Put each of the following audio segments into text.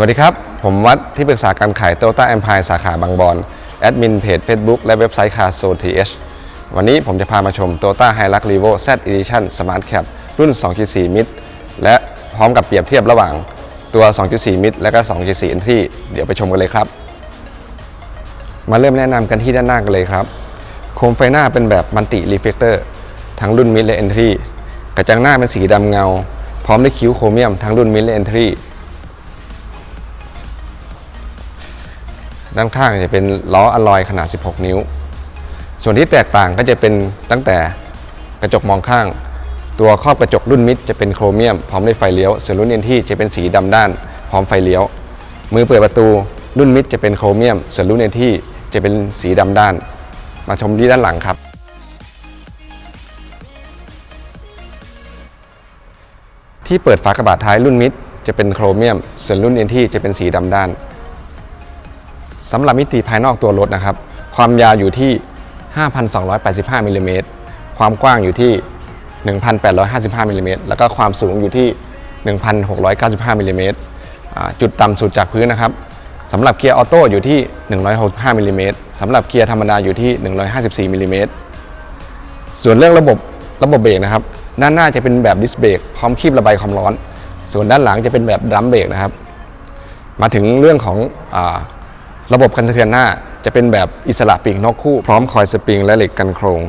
วัสดีครับ ผมวัดที่ปรึกษาการขาย Toyota Empire สาขาบางบอนแอดมินเพจ Facebook และเว็บไซต์ Car Soul TH วันนี้ผมจะพามาชม Toyota Hilux Revo Z Edition Smart Cap รุ่น 2.4 มิตรและพร้อมกับเปรียบเทียบระหว่างตัว 2.4 มิตรและก็ 2.4 Entry เดี๋ยวไปชมกันเลยครับ มาเริ่มแนะนำกันที่ด้านหน้ากันเลยครับ โคมไฟหน้าเป็นแบบมัลติรีเฟลเตอร์ทั้งรุ่นมิดและเอนทรีกระจังหน้าเป็นสีดำเงา พร้อมด้วยคิ้วโครเมียมทั้งรุ่นมิดและเด้านข้างจะเป็นล้ออะลอยขนาด 16 นิ้ว ส่วนที่แตกต่างก็จะเป็นตั้งแต่กระจกมองข้าง ตัวครอบกระจกรุ่นมิดจะเป็นโครเมียมพร้อมด้วยไฟเลี้ยวส่วนรุ่นเอนที่จะเป็นสีดำด้าน พร้อมไฟเลี้ยว มือเปิดประตูรุ่นมิดจะเป็นโครเมียม ส่วนรุ่นเอนที่จะเป็นสีดำด้าน มาชมที่ด้านหลังครับ ที่เปิดฝากระบะท้ายรุ่นมิดจะเป็นโครเมียม ส่วนรุ่นเอนที่จะเป็นสีดำด้าน สำหรับมิติภายนอกตัวรถนะครับ ความยาวอยู่ที่ 5,285มิลลิเมตรความกว้างอยู่ที่ 1,855มิลลิเมตรแล้วก็ความสูงอยู่ที่ 1,695มิลลิเมตรจุดต่ำสุดจากพื้นนะครับสำหรับเกียร์ออโต้อยู่ที่ 165มิลลิเมตรสำหรับเกียร์ธรรมดาอยู่ที่ 154มิลลิเมตรส่วนเรื่องระบบระบบเบรกนะครับ ด้านหน้าจะเป็นแบบดิสเบรกพร้อมคีบระบายความร้อน ส่วนด้านหลังจะเป็นแบบดรัมเบรกนะครับ มาถึงเรื่องของอ ระบบกันสะเทือนหน้าจะเป็นแบบอิสระปีกนกคู่ พร้อมคอยสปริงและเหล็กกันโครง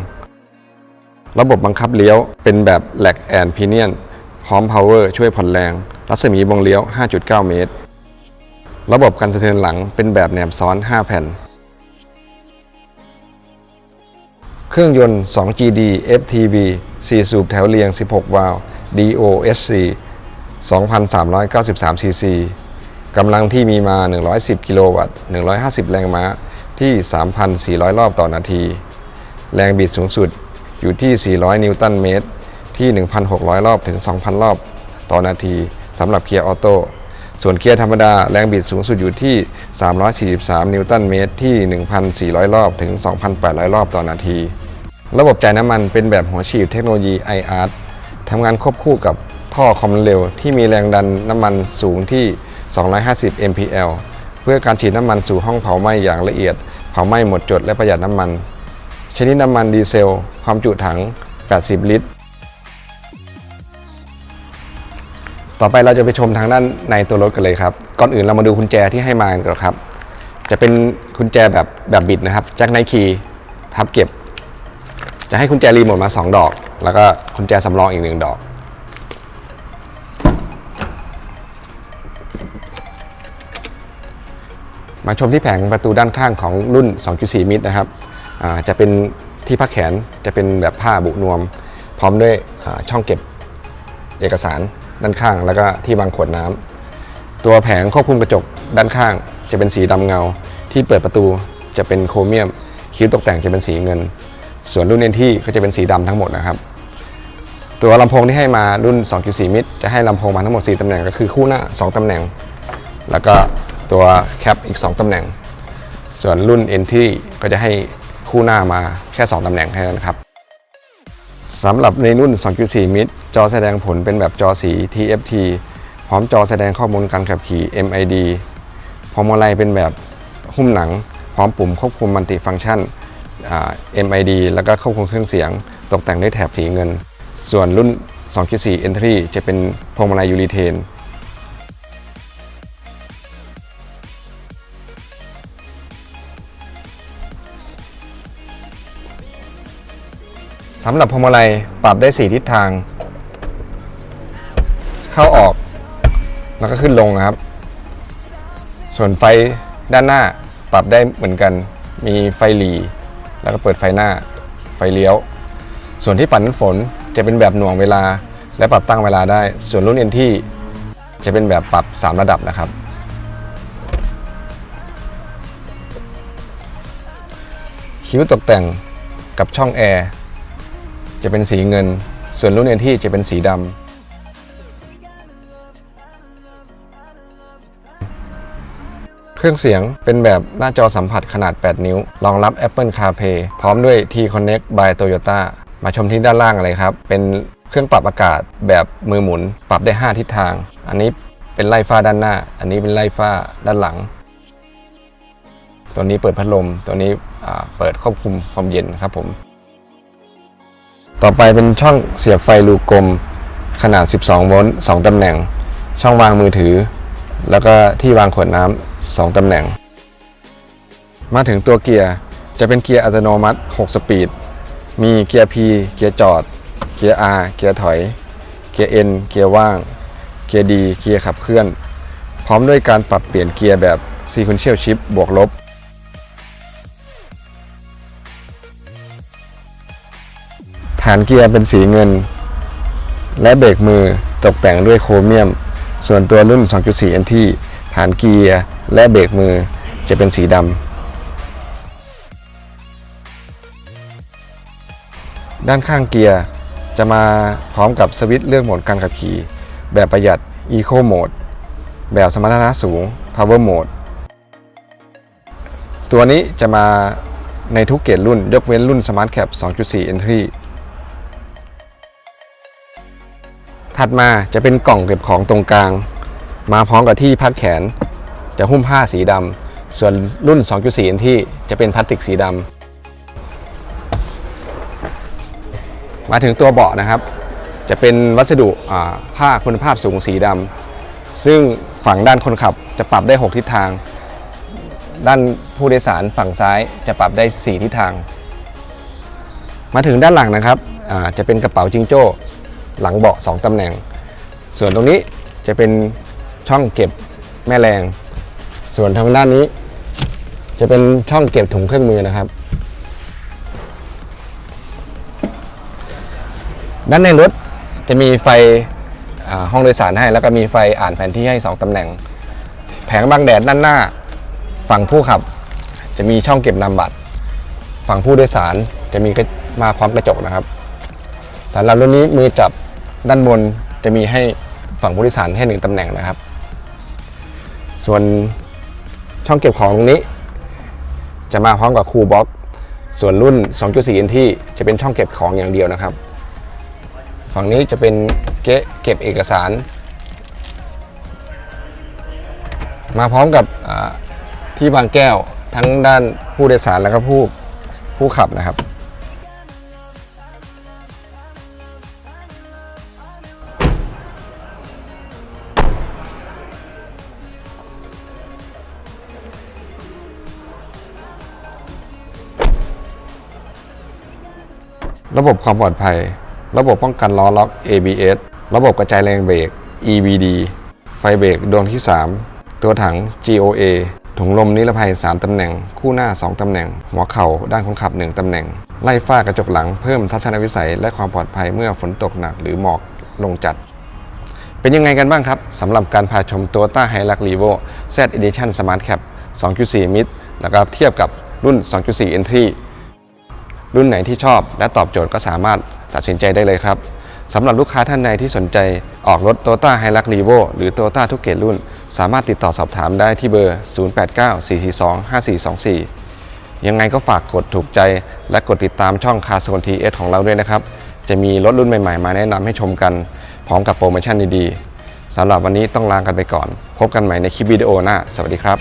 ระบบบังคับเลี้ยวเป็นแบบแลกแอนพีเนียนพร้อมพาวเวอร์ช่วยผ่อนแรง รัศมีวงเลี้ยว 5.9 เมตร ระบบกันสะเทือนหลังเป็นแบบแหนบซ้อน 5 แผ่น เครื่องยนต์ 2GD FTV 4 สูบแถวเรียง 16 วาล์ว DOSC 2,393 cc กำลังที่มีมา 110 กิโลวัตต์ 150 แรงม้าที่ 3,400 รอบต่อนาที แรงบิดสูงสุดอยู่ที่ 400 นิวตันเมตร ที่ 1,600 รอบถึง 2,000 รอบต่อนาทีสำหรับเกียร์ออโต้ ส่วนเกียร์ธรรมดาแรงบิดสูงสุดอยู่ที่ 343 นิวตันเมตร ที่ 1,400 รอบถึง 2,800 รอบต่อนาที ระบบจ่ายน้ำมันเป็นแบบหัวฉีดเทคโนโลยี iArt ทำงานควบคู่กับท่อความเร็วที่มีแรงดันน้ำมันสูงที่ 250 mpl เพื่อการฉีดน้ำมันสู่ห้องเผาไหม้อย่างละเอียด เผาไหม้หมดจดและประหยัดน้ำมัน ชนิดน้ำมันดีเซล ความจุถัง 80 ลิตร ต่อไปเราจะไปชมทางด้านในตัวรถกันเลยครับ ก่อนอื่นเรามาดูกุญแจที่ให้มากันก่อนครับ จะเป็นกุญแจแบบแบบบิดนะครับแจ็คไนคีทับเก็บ จะให้กุญแจรีโมทมา 2 ดอก แล้วก็กุญแจสำรองอีกหนึ่งดอก มาชมที่แผงประตูด้านข้างของรุ่น 2.4 มิตรนะครับจะเป็นที่พักแขนจะเป็นแบบผ้าบุนวม พร้อมด้วยช่องเก็บเอกสารด้านข้าง แล้วก็ที่วางขวดน้ำตัวแผงควบคุมกระจกด้านข้าง จะเป็นสีดำเงา ที่เปิดประตูจะเป็นโครเมียม คิ้วตกแต่งจะเป็นสีเงิน ส่วนรุ่นเอ็นที่ก็จะเป็นสีดำทั้งหมดนะครับ ตัวลำโพงที่ให้มารุ่น 2.4 มิตร จะให้ลำโพงมาทั้งหมด 4ตำแหน่งก็คือคู่หน้า 2ตำแหน่ง แล้วก็ ตัวแคปอีก 2ตำแหน่ง ส่วนรุ่น n ที่ก็จะให้คู่หน้ามาแค่ 2ตำแหน่งแค่นั้นครับสำหรับในรุ่น 2.4 มิตรจอแสดงผลเป็นแบบจอสี TFT พร้อมจอแสดงข้อมูลการขับขี่ MID พวงมาลัยเป็นแบบหุ้มหนัง พร้อมปุ่มควบคุมมัลติฟังก์ชันอ่า MID แล้วก็ควบคุมเครื่องเสียง ตกแต่งด้วยแถบสีเงิน ส่วนรุ่น 2.4 Entry จะเป็นพวงมาลัยยูรีเทน สำหรับพวงมาลัยปรับได้ 4 ทิศทาง เข้าออกแล้วก็ขึ้นลงนะครับ ส่วนไฟด้านหน้าปรับได้เหมือนกัน มีไฟหลีแล้วก็เปิดไฟหน้า ไฟเลี้ยว ส่วนที่ปัดน้ำฝนจะเป็นแบบหน่วงเวลา และปรับตั้งเวลาได้ ส่วนรุ่นเอ็นที่จะเป็นแบบปรับ 3 ระดับนะครับ คิ้วตกแต่งกับช่องแอร์ จะเป็นสีเงิน ส่วนรุ่นเอ็นที่จะเป็นสีดำ เครื่องเสียงเป็นแบบหน้าจอสัมผัสขนาด 8 นิ้ว รองรับ Apple CarPlay พร้อมด้วย T-Connect by Toyota มาชมที่ด้านล่างเลยครับ เป็นเครื่องปรับอากาศแบบมือหมุน ปรับได้ 5 ทิศทาง อันนี้เป็นไล่ฟ้าด้านหน้า อันนี้เป็นไล่ฟ้าด้านหลัง ตัวนี้เปิดพัดลม ตัวนี้เปิดควบคุมความเย็นครับผม ต่อไปเป็นช่องเสียบไฟรูกลมขนาด 12 โวลต์ 2 ตำแหน่ง ช่องวางมือถือ แล้วก็ที่วางขวดน้ำ 2 ตำแหน่ง มาถึงตัวเกียร์จะเป็นเกียร์อัตโนมัติ 6 สปีด มีเกียร์ P เกียร์จอด เกียร์ R เกียร์ถอย เกียร์ N เกียร์ว่าง เกียร์ D เกียร์ขับเคลื่อน พร้อมด้วยการปรับเปลี่ยนเกียร์แบบ Sequential Shift บวกลบานเกียร์เป็นสีเงิน และเบรกมือตกแต่งด้วยโครเมียม ส่วนตัวรุ่น 2.4 NT ฐานเกียร์และเบรกมือจะเป็นสีดำ ด้านข้างเกียร์จะมาพร้อมกับสวิตช์เลือกโหมดการขับขี่ แบบประหยัด Eco Mode แบบสมรรถนะสูง Power Mode ตัวนี้จะมาในทุกเกรดรุ่นยกเว้นรุ่น Smart Cap 2.4 Entry ถัดมาจะเป็นกล่องเก็บของตรงกลาง มาพร้อมกับที่พัดแขน จะหุ้มผ้าสีดำส่วนรุ่น 2.4 Entry จะเป็นพลาสติกสีดำมาถึงตัวเบาะนะครับ จะเป็นวัสดุผ้าคุณภาพสูงสีดำซึ่งฝั่งด้านคนขับจะปรับได้ 6 ทิศทาง ด้านผู้โดยสารฝั่งซ้ายจะปรับได้ 4 ทิศทาง มาถึงด้านหลังนะครับอ่าจะเป็นกระเป๋าจิงโจ้ หลังเบาะ 2ตำแหน่ง ส่วนตรงนี้จะเป็นช่องเก็บแม่แรง ส่วนทางด้านนี้ จะเป็นช่องเก็บถุงเครื่องมือนะครับ ด้านในรถจะมีไฟห้องโดยสารให้ แล้วก็มีไฟอ่านแผนที่ให้ 2ตำแหน่ง แผงบังแดดด้านหน้า ฝั่งผู้ขับ จะมีช่องเก็บนามบัตร ฝั่งผู้โดยสารจะมีมาพร้อมกระจกนะครับสำหรับรุ่นนี้มือจับ ด้านบนจะมีให้ฝั่งผู้โดยสารให้หนึ่งตำแหน่งนะครับ ส่วนช่องเก็บของตรงนี้ จะมาพร้อมกับคูลบ็อกส่วนรุ่น 2.4 NT จะเป็นช่องเก็บของอย่างเดียวนะครับ ฝั่งนี้จะเป็นเก๊ะเก็บเอกสาร มาพร้อมกับที่บางแก้วทั้งด้านผู้โดยสารแล้วก็ผู้ผู้ขับนะครับ ระบบความปลอดภัย ระบบป้องกันล้อล็อก ABS ระบบกระจายแรงเบรก EBD ไฟเบรกดวงที่ 3 ตัวถัง GOA ถุงลมนิรภัย 3 ตำแหน่ง คู่หน้า 2 ตำแหน่ง หัวเข่าด้านคนขับ 1 ตำแหน่ง ไล่ฝ้ากระจกหลังเพิ่มทัศนวิสัย และความปลอดภัยเมื่อฝนตกหนักหรือหมอกลงจัด เป็นยังไงกันบ้างครับสำหรับการพาชม Toyota Hilux Revo Z Edition Smart Cap 2.4 Mid แล้วก็เทียบกับรุ่น 2.4 Entry รุ่นไหนที่ชอบ และตอบโจทย์ก็สามารถตัดสินใจได้เลยครับสำหรับลูกค้าท่านใดที่สนใจออกรถ Toyota Hilux Revo หรือ Toyota ทุกเกรดรุ่น สามารถติดต่อสอบถามได้ที่เบอร์ 0894425424 ยังไงก็ฝากกดถูกใจ และกดติดตามช่องคาสคนทีเอสของเราด้วยนะครับ จะมีรถรุ่นใหม่ๆ มาแนะนำให้ชมกัน พร้อมกับโปรโมชั่นดีๆสำหรับวันนี้ต้องลากันไปก่อน พบกันใหม่ในคลิปวิดีโอหน้า สวัสดีครับ